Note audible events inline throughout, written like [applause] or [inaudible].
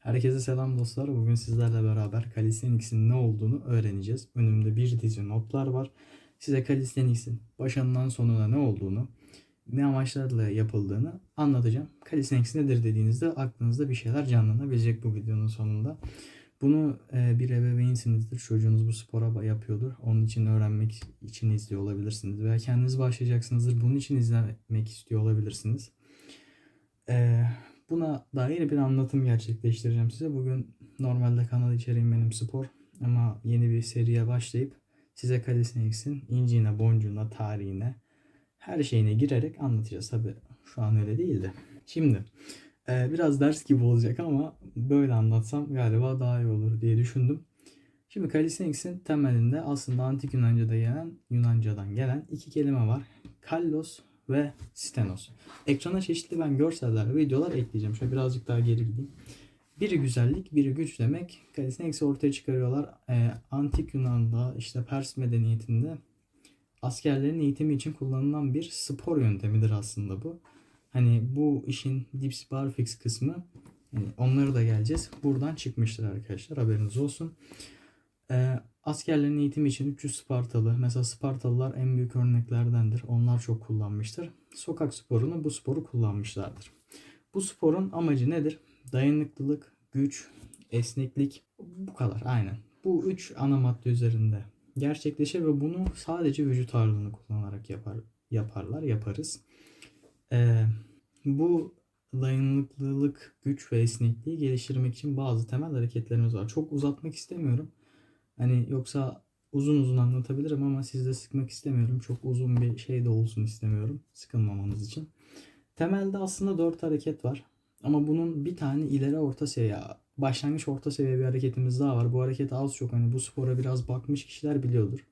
Herkese selam dostlar. Bugün sizlerle beraber calisthenics'in ne olduğunu öğreneceğiz. Önümde bir dizi notlar var. Size calisthenics'in başından sonuna ne olduğunu, ne amaçlarla yapıldığını anlatacağım. Calisthenics nedir dediğinizde aklınızda bir şeyler canlanabilecek bu videonun sonunda. Bunu e, bir ebeveynsinizdir. Çocuğunuz bu spora yapıyordur. Onun için öğrenmek için izliyor olabilirsiniz. Veya kendiniz başlayacaksınızdır. Bunun için izlemek istiyor olabilirsiniz. E, buna dair bir anlatım gerçekleştireceğim size. Bugün normalde kanal içeriğim benim spor. Ama yeni bir seriye başlayıp size Calisthenics'in inciğine, boncuğuna, tarihine, her şeyine girerek anlatacağız. Tabi şu an öyle değil de. Şimdi ee, biraz ders gibi olacak ama böyle anlatsam galiba daha iyi olur diye düşündüm. Şimdi calisthenics'in temelinde aslında antik Yunanca'da gelen, Yunanca'dan gelen iki kelime var. Kallos ve stenos. Ekrana çeşitli ben görseller ve videolar ekleyeceğim. Şöyle birazcık daha geri gideyim. Biri güzellik, biri güç demek. Calisthenics'i ortaya çıkarıyorlar. Ee, antik Yunan'da, işte Pers medeniyetinde askerlerin eğitimi için kullanılan bir spor yöntemidir aslında bu. Hani bu işin dips barfix kısmı yani onları da geleceğiz. Buradan çıkmıştır arkadaşlar haberiniz olsun. Ee, askerlerin eğitimi için 300 Spartalı. Mesela Spartalılar en büyük örneklerdendir. Onlar çok kullanmıştır. Sokak sporunu bu sporu kullanmışlardır. Bu sporun amacı nedir? Dayanıklılık, güç, esneklik bu kadar aynen. Bu üç ana madde üzerinde gerçekleşir ve bunu sadece vücut ağırlığını kullanarak yapar, yaparlar, yaparız. Ee, bu dayanıklılık, güç ve esnekliği geliştirmek için bazı temel hareketlerimiz var. Çok uzatmak istemiyorum. Hani yoksa uzun uzun anlatabilirim ama sizde sıkmak istemiyorum. Çok uzun bir şey de olsun istemiyorum. Sıkılmamanız için. Temelde aslında dört hareket var. Ama bunun bir tane ileri orta seviye, başlangıç orta seviye bir hareketimiz daha var. Bu hareket az çok hani bu spora biraz bakmış kişiler biliyordur.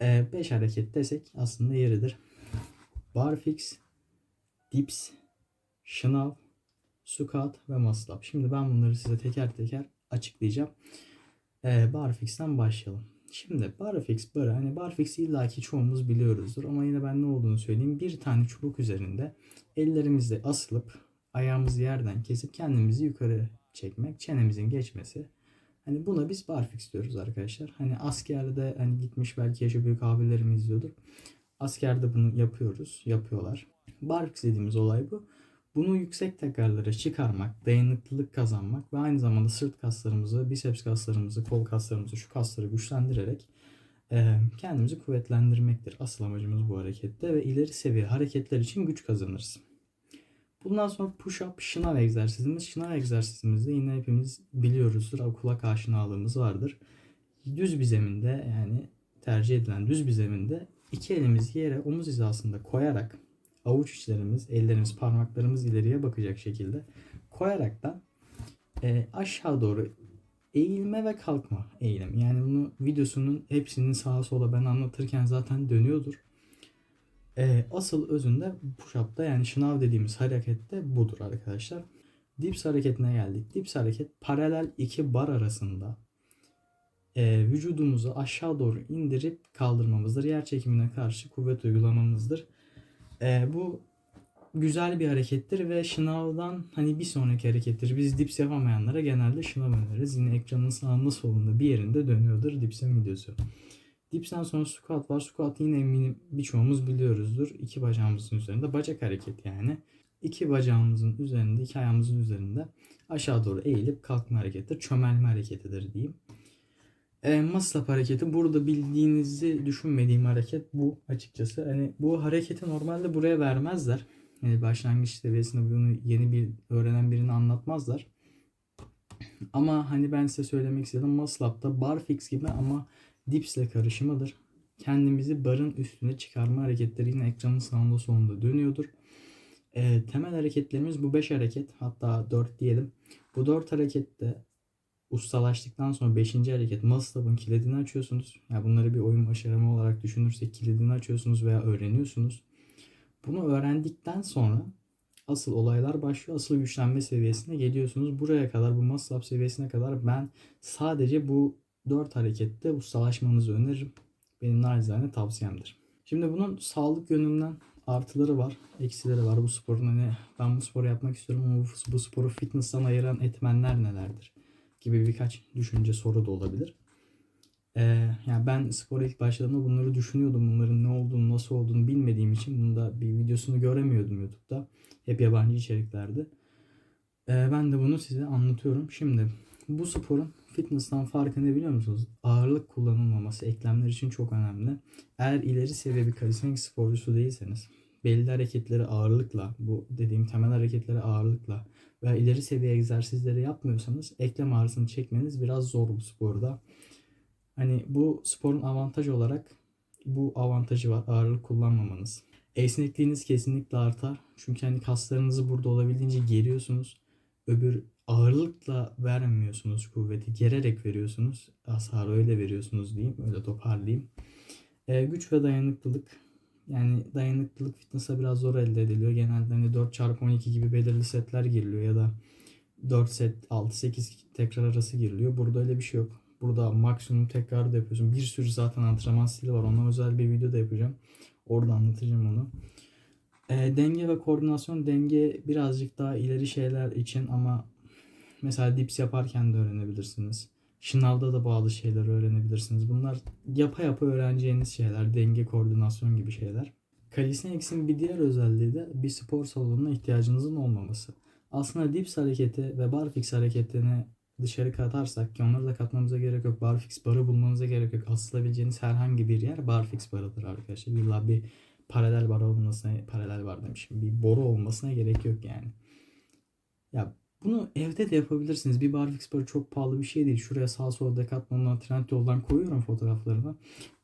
5 ee, hareket desek aslında yeridir. Barfix, dips, şınav, squat ve muscle up. Şimdi ben bunları size teker teker açıklayacağım. Ee, barfix'ten başlayalım. Şimdi barfix barı hani barfix illaki çoğumuz biliyoruzdur ama yine ben ne olduğunu söyleyeyim. Bir tane çubuk üzerinde ellerimizle asılıp ayağımızı yerden kesip kendimizi yukarı çekmek, çenemizin geçmesi. Hani buna biz barfix diyoruz arkadaşlar. Hani askerde hani gitmiş belki yaşı büyük abilerimiz izliyordur. Askerde bunu yapıyoruz, yapıyorlar. Barfix dediğimiz olay bu. Bunu yüksek tekrarlara çıkarmak, dayanıklılık kazanmak ve aynı zamanda sırt kaslarımızı, biceps kaslarımızı, kol kaslarımızı, şu kasları güçlendirerek e, kendimizi kuvvetlendirmektir. Asıl amacımız bu harekette ve ileri seviye hareketler için güç kazanırız. Bundan sonra push-up, şınav egzersizimiz. Şınav egzersizimizde yine hepimiz biliyoruzdur. Kulak aşinalığımız vardır. Düz bir zeminde yani tercih edilen düz bir zeminde iki elimizi yere omuz hizasında koyarak avuç içlerimiz, ellerimiz, parmaklarımız ileriye bakacak şekilde koyaraktan e, aşağı doğru eğilme ve kalkma eğilim. Yani bunu videosunun hepsinin sağa sola ben anlatırken zaten dönüyordur. E, asıl özünde push-up'ta yani şınav dediğimiz harekette budur arkadaşlar. Dips hareketine geldik. Dips hareket paralel iki bar arasında e, vücudumuzu aşağı doğru indirip kaldırmamızdır. Yer çekimine karşı kuvvet uygulamamızdır. E, bu güzel bir harekettir ve şınavdan hani bir sonraki harekettir. Biz dips yapamayanlara genelde şınav öneririz. Yine ekranın sağında solunda bir yerinde dönüyordur dips'in videosu. Dips'ten sonra squat var. Squat yine eminim birçoğumuz biliyoruzdur. İki bacağımızın üzerinde bacak hareket yani. İki bacağımızın üzerinde, iki ayağımızın üzerinde aşağı doğru eğilip kalkma hareketidir. Çömelme hareketidir diyeyim. E, muscle hareketi burada bildiğinizi düşünmediğim hareket bu açıkçası. Hani bu hareketi normalde buraya vermezler. Yani başlangıç seviyesinde bunu yeni bir öğrenen birini anlatmazlar. Ama hani ben size söylemek istedim muscle up'ta barfix gibi ama dips ile karışımıdır. Kendimizi barın üstüne çıkarma hareketleri yine ekranın sağında solunda dönüyordur. E, temel hareketlerimiz bu 5 hareket hatta 4 diyelim. Bu 4 harekette ustalaştıktan sonra 5. hareket muscle up'ın kilidini açıyorsunuz. Yani bunları bir oyun başarımı olarak düşünürsek kilidini açıyorsunuz veya öğreniyorsunuz. Bunu öğrendikten sonra asıl olaylar başlıyor. Asıl güçlenme seviyesine geliyorsunuz. Buraya kadar bu muscle up seviyesine kadar ben sadece bu 4 harekette ustalaşmanızı öneririm. Benim narizane tavsiyemdir. Şimdi bunun sağlık yönünden artıları var, eksileri var bu sporun. Hani ben bu sporu yapmak istiyorum ama bu, bu sporu fitness'tan ayıran etmenler nelerdir? Gibi birkaç düşünce soru da olabilir. Ee, yani ben spora ilk başladığımda bunları düşünüyordum. Bunların ne olduğunu, nasıl olduğunu bilmediğim için bunu da bir videosunu göremiyordum YouTube'da. Hep yabancı içeriklerdi. Ee, ben de bunu size anlatıyorum. Şimdi bu sporun fitness'tan farkı ne biliyor musunuz? Ağırlık kullanılmaması eklemler için çok önemli. Eğer ileri seviye bir kalistenik sporcusu değilseniz belli hareketleri ağırlıkla, bu dediğim temel hareketleri ağırlıkla veya ileri seviye egzersizleri yapmıyorsanız eklem ağrısını çekmeniz biraz zor bu sporda. Hani bu sporun avantajı olarak bu avantajı var ağırlık kullanmamanız. Esnekliğiniz kesinlikle artar. Çünkü hani kaslarınızı burada olabildiğince geriyorsunuz. Öbür ağırlıkla vermiyorsunuz kuvveti. Gererek veriyorsunuz. Hasarı öyle veriyorsunuz diyeyim. Öyle toparlayayım. Ee, güç ve dayanıklılık. Yani dayanıklılık fitness'a biraz zor elde ediliyor. Genelde hani 4x12 gibi belirli setler giriliyor ya da 4 set 6-8 tekrar arası giriliyor. Burada öyle bir şey yok. Burada maksimum tekrar da yapıyorsun. Bir sürü zaten antrenman stili var. Ona özel bir video da yapacağım. Orada anlatacağım onu. E, denge ve koordinasyon denge birazcık daha ileri şeyler için ama mesela dips yaparken de öğrenebilirsiniz. Şınavda da bazı şeyler öğrenebilirsiniz. Bunlar yapa yapa öğreneceğiniz şeyler. Denge, koordinasyon gibi şeyler. Calisthenics'in bir diğer özelliği de bir spor salonuna ihtiyacınızın olmaması. Aslında dips hareketi ve barfix hareketini dışarı katarsak ki onları da katmamıza gerek yok. Barfix barı bulmanıza gerek yok. Asılabileceğiniz herhangi bir yer barfix barıdır arkadaşlar. İlla bir paralel bar olmasına, paralel bar demişim. Bir boru olmasına gerek yok yani. Ya bunu evde de yapabilirsiniz. Bir barfix barı çok pahalı bir şey değil. Şuraya sağ sol Decathlon'dan Trendyol'dan koyuyorum fotoğraflarını.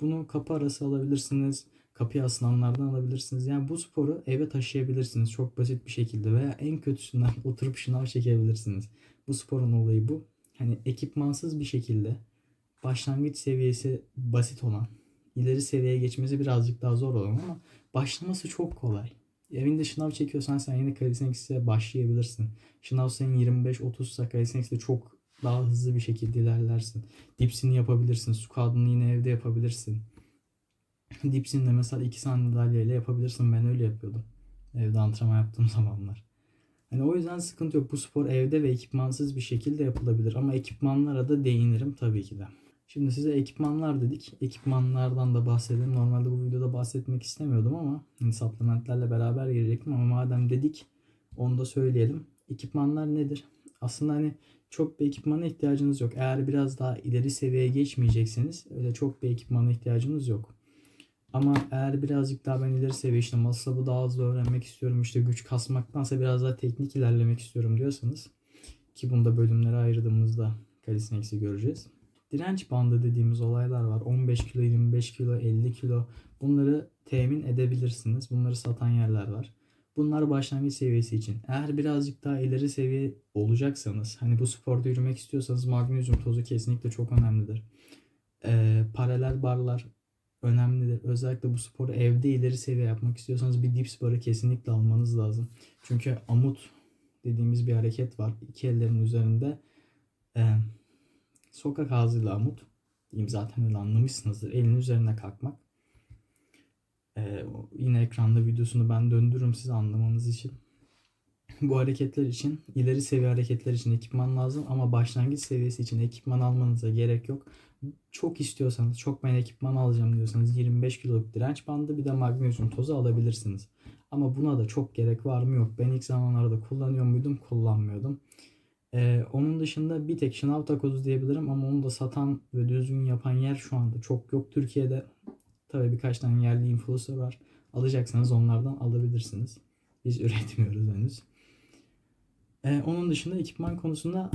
Bunu kapı arası alabilirsiniz. Kapıya asılanlardan alabilirsiniz. Yani bu sporu eve taşıyabilirsiniz çok basit bir şekilde veya en kötüsünden [laughs] oturup şınav çekebilirsiniz. Bu sporun olayı bu. Hani ekipmansız bir şekilde başlangıç seviyesi basit olan, ileri seviyeye geçmesi birazcık daha zor olan ama başlaması çok kolay. Evinde şınav çekiyorsan sen yine Calisthenics'e başlayabilirsin. Şınav senin 25-30 ise Calisthenics'te çok daha hızlı bir şekilde ilerlersin. Dipsini yapabilirsin. Squat'ını yine evde yapabilirsin. Dipsini de mesela iki sandalyeyle yapabilirsin. Ben öyle yapıyordum. Evde antrenman yaptığım [laughs] zamanlar. Hani o yüzden sıkıntı yok. Bu spor evde ve ekipmansız bir şekilde yapılabilir. Ama ekipmanlara da değinirim tabii ki de. Şimdi size ekipmanlar dedik. Ekipmanlardan da bahsedelim. Normalde bu videoda bahsetmek istemiyordum ama hani supplementlerle beraber girecektim ama madem dedik onu da söyleyelim. Ekipmanlar nedir? Aslında hani çok bir ekipmana ihtiyacınız yok. Eğer biraz daha ileri seviyeye geçmeyecekseniz öyle çok bir ekipmana ihtiyacınız yok. Ama eğer birazcık daha ben ileri seviye işte masrafı daha hızlı öğrenmek istiyorum işte güç kasmaktansa biraz daha teknik ilerlemek istiyorum diyorsanız ki bunda bölümlere ayırdığımızda Calisthenics'i göreceğiz. Direnç bandı dediğimiz olaylar var. 15 kilo, 25 kilo, 50 kilo bunları temin edebilirsiniz. Bunları satan yerler var. Bunlar başlangıç seviyesi için. Eğer birazcık daha ileri seviye olacaksanız, hani bu sporda yürümek istiyorsanız magnezyum tozu kesinlikle çok önemlidir. Ee, paralel barlar önemlidir. Özellikle bu sporu evde ileri seviye yapmak istiyorsanız bir dips barı kesinlikle almanız lazım. Çünkü amut dediğimiz bir hareket var. İki ellerin üzerinde e, sokak ağzıyla amut. Diyeyim zaten öyle anlamışsınızdır. Elin üzerine kalkmak. E, yine ekranda videosunu ben döndürürüm size anlamanız için. Bu hareketler için ileri seviye hareketler için ekipman lazım ama başlangıç seviyesi için ekipman almanıza gerek yok çok istiyorsanız, çok ben ekipman alacağım diyorsanız 25 kiloluk direnç bandı bir de magnezyum tozu alabilirsiniz. Ama buna da çok gerek var mı yok. Ben ilk zamanlarda kullanıyor muydum? Kullanmıyordum. Ee, onun dışında bir tek şınav takozu diyebilirim ama onu da satan ve düzgün yapan yer şu anda çok yok Türkiye'de. Tabii birkaç tane yerli influencer var. Alacaksanız onlardan alabilirsiniz. Biz [laughs] üretmiyoruz henüz. Ee, onun dışında ekipman konusunda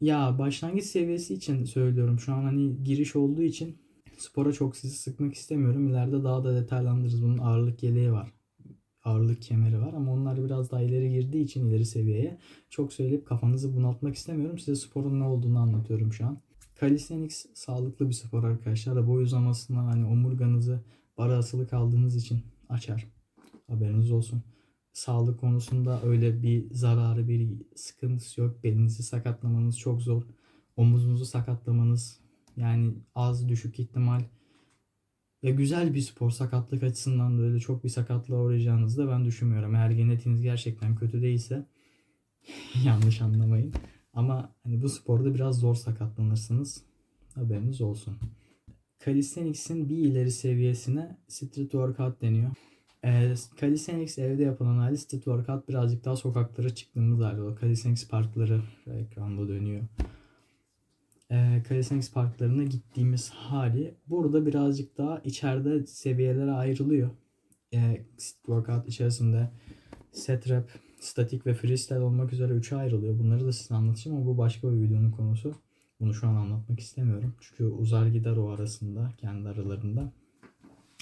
ya başlangıç seviyesi için söylüyorum. Şu an hani giriş olduğu için spora çok sizi sıkmak istemiyorum. İleride daha da detaylandırırız. Bunun ağırlık yeleği var. Ağırlık kemeri var ama onlar biraz daha ileri girdiği için ileri seviyeye çok söyleyip kafanızı bunaltmak istemiyorum. Size sporun ne olduğunu anlatıyorum şu an. Calisthenics sağlıklı bir spor arkadaşlar. Boy uzamasına hani omurganızı bara asılı kaldığınız için açar. Haberiniz olsun sağlık konusunda öyle bir zararı, bir sıkıntısı yok. Belinizi sakatlamanız çok zor. Omuzunuzu sakatlamanız yani az düşük ihtimal Ve güzel bir spor sakatlık açısından da öyle çok bir sakatlığa uğrayacağınızı da ben düşünmüyorum. Eğer genetiğiniz gerçekten kötü değilse [laughs] yanlış anlamayın. Ama hani bu sporda biraz zor sakatlanırsınız. Haberiniz olsun. Calisthenics'in bir ileri seviyesine street workout deniyor. Ee, Calisthenics evde yapılan hali street workout birazcık daha sokaklara çıktığımız hali. O Calisthenics parkları ekranda dönüyor. Ee, Calisthenics parklarına gittiğimiz hali. Burada birazcık daha içeride seviyelere ayrılıyor. Street workout içerisinde set rep, statik ve freestyle olmak üzere üçe ayrılıyor. Bunları da size anlatacağım ama bu başka bir videonun konusu. Bunu şu an anlatmak istemiyorum. Çünkü uzar gider o arasında, kendi aralarında.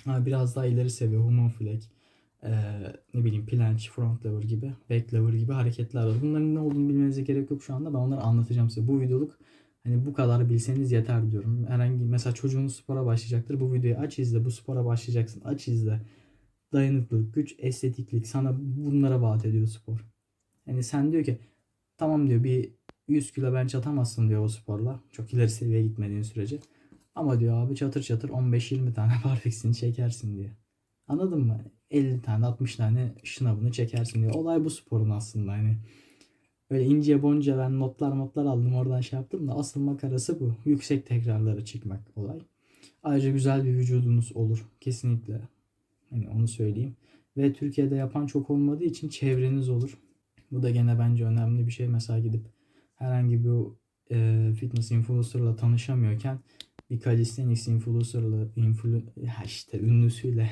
Ha, biraz daha ileri seviye human flag, e, ne bileyim planche, front lever gibi, back lever gibi hareketler var. Bunların ne olduğunu bilmenize gerek yok şu anda. Ben onları anlatacağım size. Bu videoluk hani bu kadar bilseniz yeter diyorum. Herhangi mesela çocuğunuz spora başlayacaktır. Bu videoyu aç izle. Bu spora başlayacaksın. Aç izle. Dayanıklılık, güç, estetiklik sana bunlara vaat ediyor spor. Yani sen diyor ki tamam diyor bir 100 kilo bench atamazsın diyor o sporla. Çok ileri seviyeye gitmediğin sürece. Ama diyor abi çatır çatır 15-20 tane [laughs] barfix'ini çekersin diyor. Anladın mı? 50 tane 60 tane şınavını çekersin diyor. Olay bu sporun aslında hani. Böyle ince bonca ben notlar notlar aldım oradan şey yaptım da asıl makarası bu. Yüksek tekrarlara çıkmak olay. Ayrıca güzel bir vücudunuz olur. Kesinlikle. Hani onu söyleyeyim. Ve Türkiye'de yapan çok olmadığı için çevreniz olur. Bu da gene bence önemli bir şey. Mesela gidip herhangi bir e, fitness influencer'la tanışamıyorken bir calisthenics influencer'la influ işte ünlüsüyle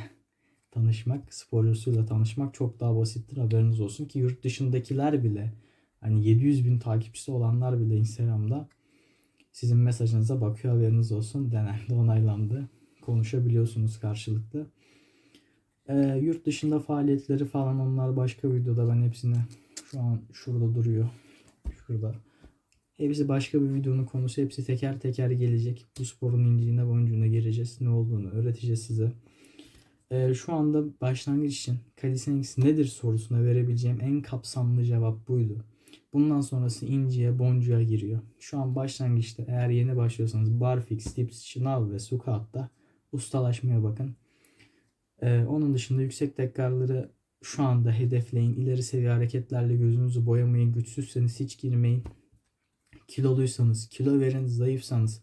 tanışmak, sporcusuyla tanışmak çok daha basittir haberiniz olsun ki yurt dışındakiler bile hani 700 bin takipçisi olanlar bile Instagram'da sizin mesajınıza bakıyor haberiniz olsun. Denendi, [laughs] onaylandı. Konuşabiliyorsunuz karşılıklı. Ee, yurt dışında faaliyetleri falan onlar başka videoda ben hepsini şu an şurada duruyor. Şurada. Hepsi başka bir videonun konusu. Hepsi teker teker gelecek. Bu sporun inceliğine boncuğuna gireceğiz. Ne olduğunu öğreteceğiz size. Ee, şu anda başlangıç için calisthenics nedir sorusuna verebileceğim en kapsamlı cevap buydu. Bundan sonrası inciye, boncuğa giriyor. Şu an başlangıçta eğer yeni başlıyorsanız barfix, dips, şınav ve squat'ta ustalaşmaya bakın. Ee, onun dışında yüksek tekrarları şu anda hedefleyin. İleri seviye hareketlerle gözünüzü boyamayın. Güçsüzseniz hiç girmeyin. Kiloluysanız kilo verin. Zayıfsanız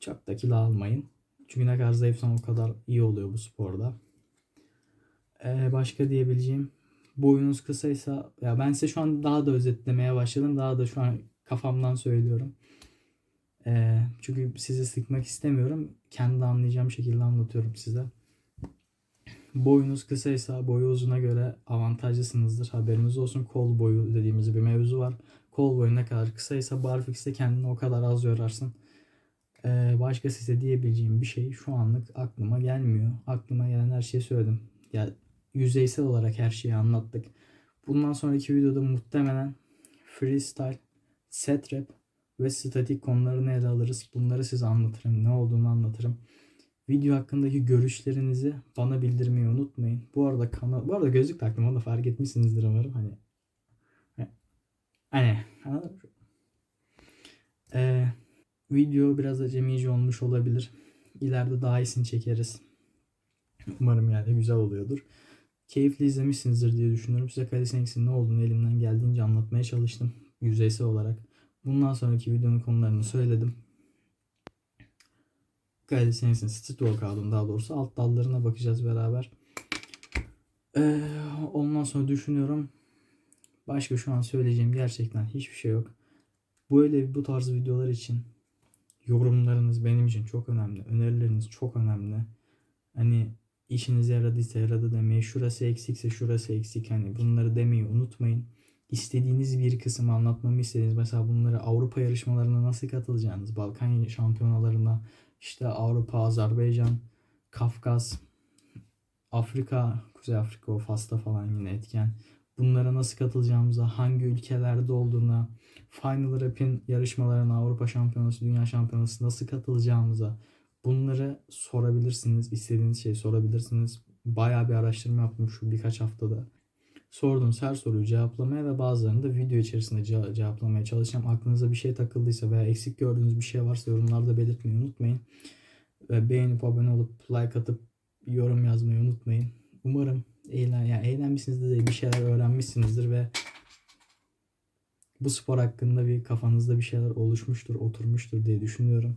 çok da kilo almayın. Çünkü ne kadar zayıfsan o kadar iyi oluyor bu sporda. Ee, başka diyebileceğim boyunuz kısaysa ya ben size şu an daha da özetlemeye başladım. Daha da şu an kafamdan söylüyorum. Ee, çünkü sizi sıkmak istemiyorum. Kendi anlayacağım şekilde anlatıyorum size. Boyunuz kısaysa boyu uzuna göre avantajlısınızdır. Haberiniz olsun. Kol boyu dediğimiz bir mevzu var. Kol boyu ne kadar kısaysa barfix'te kendini o kadar az yorarsın. Ee, başka size diyebileceğim bir şey şu anlık aklıma gelmiyor. Aklıma gelen her şeyi söyledim. Ya yüzeysel olarak her şeyi anlattık. Bundan sonraki videoda muhtemelen freestyle, set rap ve statik konularını ele alırız. Bunları size anlatırım. Ne olduğunu anlatırım. Video hakkındaki görüşlerinizi bana bildirmeyi unutmayın. Bu arada kanal, bu arada gözlük taktım onu da fark etmişsinizdir umarım. Hani hani anladın mı? Ee, video biraz acemice olmuş olabilir. İleride daha iyisini çekeriz. Umarım yani güzel oluyordur. Keyifli izlemişsinizdir diye düşünüyorum. Size Calisthenics'in ne olduğunu elimden geldiğince anlatmaya çalıştım. Yüzeysel olarak. Bundan sonraki videonun konularını söyledim. Calisthenics'in street workout'un daha doğrusu alt dallarına bakacağız beraber. Ee, ondan sonra düşünüyorum. Başka şu an söyleyeceğim gerçekten hiçbir şey yok. Böyle bu tarz videolar için yorumlarınız benim için çok önemli. Önerileriniz çok önemli. Hani işinize yaradıysa yaradı demeyi, şurası eksikse şurası eksik. Hani bunları demeyi unutmayın. İstediğiniz bir kısmı anlatmamı istediğiniz mesela bunları Avrupa yarışmalarına nasıl katılacağınız, Balkan şampiyonalarına, işte Avrupa, Azerbaycan, Kafkas, Afrika, Kuzey Afrika o Fas'ta falan yine etken. Bunlara nasıl katılacağımıza, hangi ülkelerde olduğuna, Final Rap'in yarışmalarına, Avrupa Şampiyonası, Dünya Şampiyonası nasıl katılacağımıza bunları sorabilirsiniz. İstediğiniz şeyi sorabilirsiniz. Bayağı bir araştırma yaptım şu birkaç haftada. Sorduğunuz her soruyu cevaplamaya ve bazılarını da video içerisinde ce- cevaplamaya çalışacağım. Aklınıza bir şey takıldıysa veya eksik gördüğünüz bir şey varsa yorumlarda belirtmeyi unutmayın. Ve beğenip abone olup like atıp yorum yazmayı unutmayın. Umarım eğlen, yani eğlenmişsinizdir de bir şeyler öğrenmişsinizdir ve bu spor hakkında bir kafanızda bir şeyler oluşmuştur, oturmuştur diye düşünüyorum.